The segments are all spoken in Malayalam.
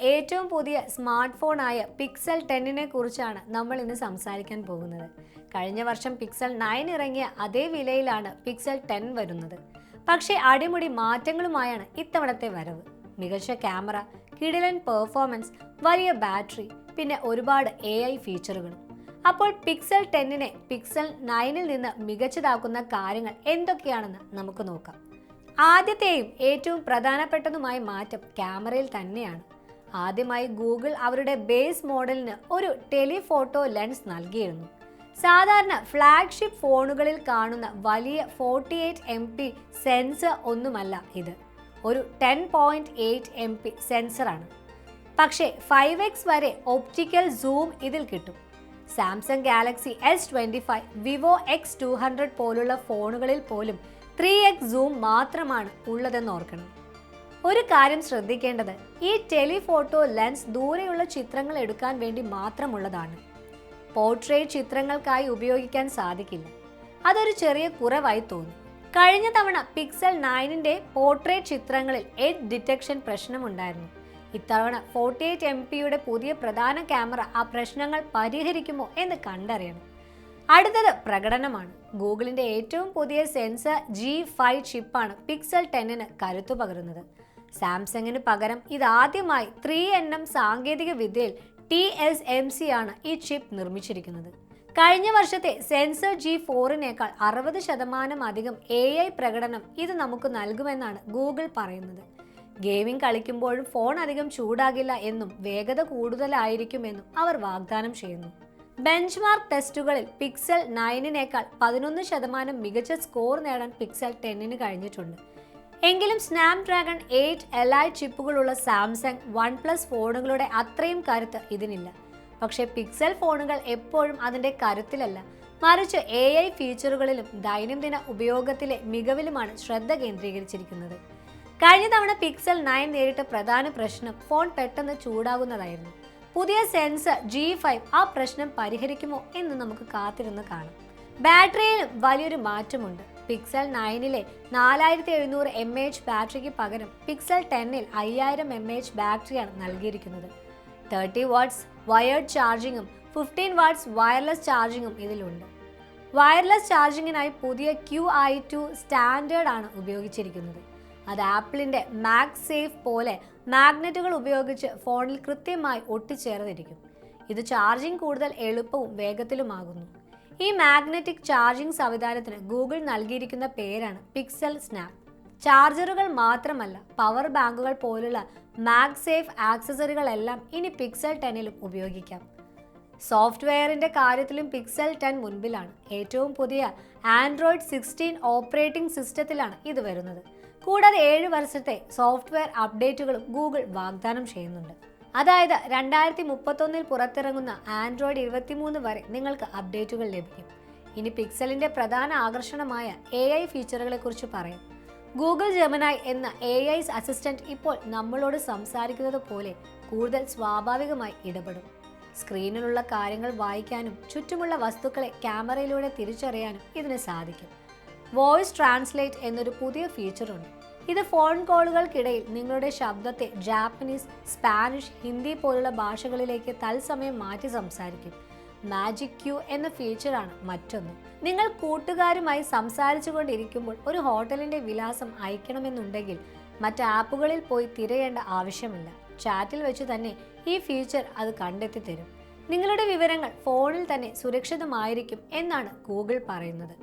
ഏറ്റവും പുതിയ സ്മാർട്ട് ഫോണായ പിക്സൽ ടെന്നിനെ കുറിച്ചാണ് നമ്മൾ ഇന്ന് സംസാരിക്കാൻ പോകുന്നത്. കഴിഞ്ഞ വർഷം പിക്സൽ നയൻ ഇറങ്ങിയ അതേ വിലയിലാണ് പിക്സൽ ടെൻ വരുന്നത്. പക്ഷേ അടിമുടി മാറ്റങ്ങളുമായാണ് ഇത്തവണത്തെ വരവ്. മികച്ച ക്യാമറ കിടിലൻ പെർഫോമൻസ് വലിയ ബാറ്ററി പിന്നെ ഒരുപാട് എ ഐ ഫീച്ചറുകളും അപ്പോൾ പിക്സൽ ടെന്നിനെ പിക്സൽ നയനിൽ നിന്ന് മികച്ചതാക്കുന്ന കാര്യങ്ങൾ എന്തൊക്കെയാണെന്ന് നമുക്ക് നോക്കാം. ആദ്യത്തെയും ഏറ്റവും പ്രധാനപ്പെട്ടതുമായ മാറ്റം ക്യാമറയിൽ തന്നെയാണ്. ആദ്യമായി ഗൂഗിൾ അവരുടെ ബേസ് മോഡലിന് ഒരു ടെലിഫോട്ടോ ലെൻസ് നൽകിയിരുന്നു. സാധാരണ ഫ്ലാഗ്ഷിപ്പ് ഫോണുകളിൽ കാണുന്ന വലിയ forty eight M P sensor ഒന്നുമല്ല ഇത്. ഒരു ten point eight M P സെൻസറാണ് പക്ഷേ ഫൈവ് എക്സ് വരെ ഒപ്റ്റിക്കൽ സൂം ഇതിൽ കിട്ടും. Samsung Galaxy S twenty five Vivo X two hundred പോലുള്ള ഫോണുകളിൽ പോലും ത്രീ എക്സ് സൂം മാത്രമാണ് ഉള്ളതെന്ന് ഓർക്കണം. ഒരു കാര്യം ശ്രദ്ധിക്കേണ്ടത് ഈ ടെലിഫോട്ടോ ലെൻസ് ദൂരെയുള്ള ചിത്രങ്ങൾ എടുക്കാൻ വേണ്ടി മാത്രമുള്ളതാണ്. പോർട്രേറ്റ് ചിത്രങ്ങൾക്കായി ഉപയോഗിക്കാൻ സാധിക്കില്ല. അതൊരു ചെറിയ കുറവായി തോന്നി. കഴിഞ്ഞ തവണ പിക്സൽ നയനിന്റെ പോർട്രേറ്റ് ചിത്രങ്ങളിൽ എഡ് ഡിറ്റക്ഷൻ പ്രശ്നമുണ്ടായിരുന്നു. ഇത്തവണ ഫോർട്ടി എയ്റ്റ് എം പിയുടെ പുതിയ പ്രധാന ക്യാമറ ആ പ്രശ്നങ്ങൾ പരിഹരിക്കുമോ എന്ന് കണ്ടറിയണം. അടുത്തത് പ്രകടനമാണ്. ഗൂഗിളിന്റെ ഏറ്റവും പുതിയ സെൻസർ ജി ഫൈവ് ചിപ്പാണ് പിക്സൽ ടെന്നിന് കരുത്തു പകരുന്നത്. സാംസങ്ങിന് പകരം ഇതാദ്യമായി ത്രീ എൻ എം സാങ്കേതിക വിദ്യയിൽ ടി എസ് എം സി ആണ് ഈ ചിപ്പ് നിർമ്മിച്ചിരിക്കുന്നത്. കഴിഞ്ഞ വർഷത്തെ സെൻസർ ജി ഫോറിനേക്കാൾ അറുപത് ശതമാനം അധികം എ ഐ പ്രകടനം ഇത് നമുക്ക് നൽകുമെന്നാണ് ഗൂഗിൾ പറയുന്നത്. ഗെയിമിംഗ് കളിക്കുമ്പോഴും ഫോൺ അധികം ചൂടാകില്ല എന്നും വേഗത കൂടുതലായിരിക്കുമെന്നും അവർ വാഗ്ദാനം ചെയ്യുന്നു. ബെഞ്ച് മാർക്ക് ടെസ്റ്റുകളിൽ പിക്സൽ നയനിനേക്കാൾ പതിനൊന്ന് ശതമാനം മികച്ച സ്കോർ നേടാൻ പിക്സൽ ടെന്നിന് കഴിഞ്ഞിട്ടുണ്ട്. എങ്കിലും സ്നാപ്ഡ്രാഗൺ എയ്റ്റ് ഐ ചിപ്പുകളുള്ള സാംസങ് വൺ പ്ലസ് ഫോണുകളുടെ അത്രയും കരുത്ത് ഇതിനില്ല. പക്ഷേ പിക്സൽ ഫോണുകൾ എപ്പോഴും അതിന്റെ കരുത്തിലല്ല. മറിച്ച് എ ഐ ഫീച്ചറുകളിലും ദൈനംദിന ഉപയോഗത്തിലെ മികവിലുമാണ് ശ്രദ്ധ കേന്ദ്രീകരിച്ചിരിക്കുന്നത്. കഴിഞ്ഞ തവണ പിക്സൽ നയൻ നേരിട്ട പ്രധാന പ്രശ്നം ഫോൺ പെട്ടെന്ന് ചൂടാകുന്നതായിരുന്നു. പുതിയ സെൻസർ ജി ഫൈവ് ആ പ്രശ്നം പരിഹരിക്കുമോ എന്ന് നമുക്ക് കാത്തിരുന്ന് കാണാം. ബാറ്ററിയിലും വലിയൊരു മാറ്റമുണ്ട്. പിക്സൽ നയനിലെ നാലായിരത്തി എഴുന്നൂറ് എം എച്ച് ബാറ്ററിക്ക് പകരം പിക്സൽ ടെന്നിൽ അയ്യായിരം എം എച്ച് ബാറ്ററിയാണ് നൽകിയിരിക്കുന്നത്. തേർട്ടി വാട്ട്സ് വയേർഡ് ചാർജിങ്ങും ഫിഫ്റ്റീൻ വാട്ട്സ് വയർലെസ് ചാർജിങ്ങും ഇതിലുണ്ട്. വയർലെസ് ചാർജിങ്ങിനായി പുതിയ ക്യു ഐ ടു സ്റ്റാൻഡേർഡ് ആണ് ഉപയോഗിച്ചിരിക്കുന്നത്. അത് ആപ്പിളിന്റെ മാഗ് സേഫ് പോലെ മാഗ്നറ്റുകൾ ഉപയോഗിച്ച് ഫോണിൽ കൃത്യമായി ഒട്ടിച്ചേർന്നിരിക്കും. ഇത് ചാർജിംഗ് കൂടുതൽ എളുപ്പവും വേഗത്തിലുമാകുന്നു. ഈ മാഗ്നറ്റിക് ചാർജിംഗ് സംവിധാനത്തിന് ഗൂഗിൾ നൽകിയിരിക്കുന്ന പേരാണ് പിക്സൽ സ്നാപ്പ്. ചാർജറുകൾ മാത്രമല്ല പവർ ബാങ്കുകൾ പോലുള്ള മാഗ് സേഫ് ആക്സസറികളെല്ലാം ഇനി പിക്സൽ ടെന്നിലും ഉപയോഗിക്കാം. സോഫ്റ്റ്വെയറിന്റെ കാര്യത്തിലും പിക്സൽ ടെൻ മുൻപിലാണ്. ഏറ്റവും പുതിയ ആൻഡ്രോയിഡ് സിക്സ്റ്റീൻ ഓപ്പറേറ്റിംഗ് സിസ്റ്റത്തിലാണ് ഇത് വരുന്നത്. കൂടാതെ ഏഴ് വർഷത്തെ സോഫ്റ്റ്വെയർ അപ്ഡേറ്റുകളും ഗൂഗിൾ വാഗ്ദാനം ചെയ്യുന്നുണ്ട്. അതായത് രണ്ടായിരത്തി മുപ്പത്തൊന്നിൽ പുറത്തിറങ്ങുന്ന ആൻഡ്രോയിഡ് ഇരുപത്തിമൂന്ന് വരെ നിങ്ങൾക്ക് അപ്ഡേറ്റുകൾ ലഭിക്കും. ഇനി പിക്സലിന്റെ പ്രധാന ആകർഷണമായ എ ഐ ഫീച്ചറുകളെ കുറിച്ച് പറയാം. ഗൂഗിൾ ജെമനായി എന്ന എ ഐ അസിസ്റ്റന്റ് ഇപ്പോൾ നമ്മളോട് സംസാരിക്കുന്നത് പോലെ കൂടുതൽ സ്വാഭാവികമായി ഇടപെടും. സ്ക്രീനിലുള്ള കാര്യങ്ങൾ വായിക്കാനും ചുറ്റുമുള്ള വസ്തുക്കളെ ക്യാമറയിലൂടെ തിരിച്ചറിയാനും ഇതിന് സാധിക്കും. വോയിസ് ട്രാൻസ്ലേറ്റ് എന്നൊരു പുതിയ ഫീച്ചറുണ്ട് ഇത് ഫോൺ കോളുകൾക്കിടയിൽ നിങ്ങളുടെ ശബ്ദത്തെ ജാപ്പനീസ് സ്പാനിഷ് ഹിന്ദി പോലുള്ള ഭാഷകളിലേക്ക് തത്സമയം മാറ്റി സംസാരിക്കും. മാജിക് ക്യൂ എന്ന ഫീച്ചറാണ് മറ്റൊന്ന്. നിങ്ങൾ കൂട്ടുകാരുമായി സംസാരിച്ചുകൊണ്ടിരിക്കുമ്പോൾ ഒരു ഹോട്ടലിന്റെ വിലാസം അയക്കണമെന്നുണ്ടെങ്കിൽ മറ്റ് ആപ്പുകളിൽ പോയി തിരയേണ്ട ആവശ്യമില്ല. ചാറ്റിൽ വെച്ച് തന്നെ ഈ ഫീച്ചർ അത് കണ്ടെത്തി തരും നിങ്ങളുടെ വിവരങ്ങൾ ഫോണിൽ തന്നെ സുരക്ഷിതമായിരിക്കും എന്നാണ് ഗൂഗിൾ പറയുന്നത്.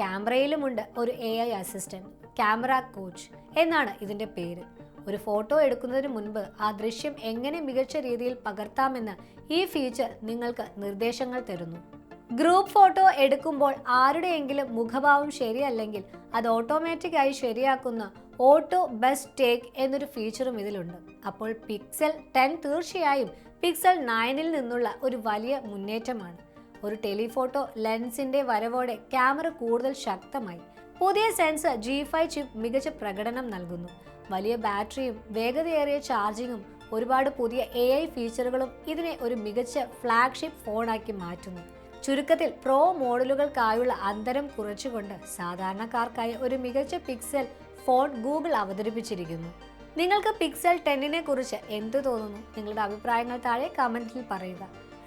ക്യാമറയിലുമുണ്ട് ഒരു A I assistant camera coach എന്നാണ് ഇതിന്റെ പേര്. ഒരു ഫോട്ടോ എടുക്കുന്നതിന് മുൻപ് ആ ദൃശ്യം എങ്ങനെ മികച്ച രീതിയിൽ പകർത്താമെന്ന് ഈ ഫീച്ചർ നിങ്ങൾക്ക് നിർദ്ദേശങ്ങൾ തരുന്നു. ഗ്രൂപ്പ് ഫോട്ടോ എടുക്കുമ്പോൾ ആരുടെയെങ്കിലും മുഖഭാവം ശരിയല്ലെങ്കിൽ അത് ഓട്ടോമാറ്റിക്കായി ശരിയാക്കുന്ന ഓട്ടോ ബെസ്റ്റ് ടേക്ക് എന്നൊരു ഫീച്ചറും ഇതിലുണ്ട്. അപ്പോൾ പിക്സൽ ടെൻ തീർച്ചയായും പിക്സൽ നയനിൽ നിന്നുള്ള ഒരു വലിയ മുന്നേറ്റമാണ്. ഒരു ടെലിഫോട്ടോ ലെൻസിന്റെ വരവോടെ ക്യാമറ കൂടുതൽ ശക്തമായി. പുതിയ സെൻസർ ജി ഫൈവ് ചിപ്പ് മികച്ച പ്രകടനം നൽകുന്നു. വലിയ ബാറ്ററിയും വേഗതയേറിയ ചാർജിങ്ങും ഒരുപാട് പുതിയ എ ഐ ഫീച്ചറുകളും ഇതിനെ ഒരു മികച്ച ഫ്ലാഗ്ഷിപ്പ് ഫോണാക്കി മാറ്റുന്നു. ചുരുക്കത്തിൽ പ്രോ മോഡലുകൾക്കായുള്ള അന്തരം കുറച്ചുകൊണ്ട് സാധാരണക്കാർക്കായി ഒരു മികച്ച പിക്സൽ ഫോൺ ഗൂഗിൾ അവതരിപ്പിച്ചിരിക്കുന്നു. നിങ്ങൾക്ക് പിക്സൽ ടെന്നിനെ കുറിച്ച് എന്ത് തോന്നുന്നു? നിങ്ങളുടെ അഭിപ്രായങ്ങൾ താഴെ കമന്റിൽ പറയുക.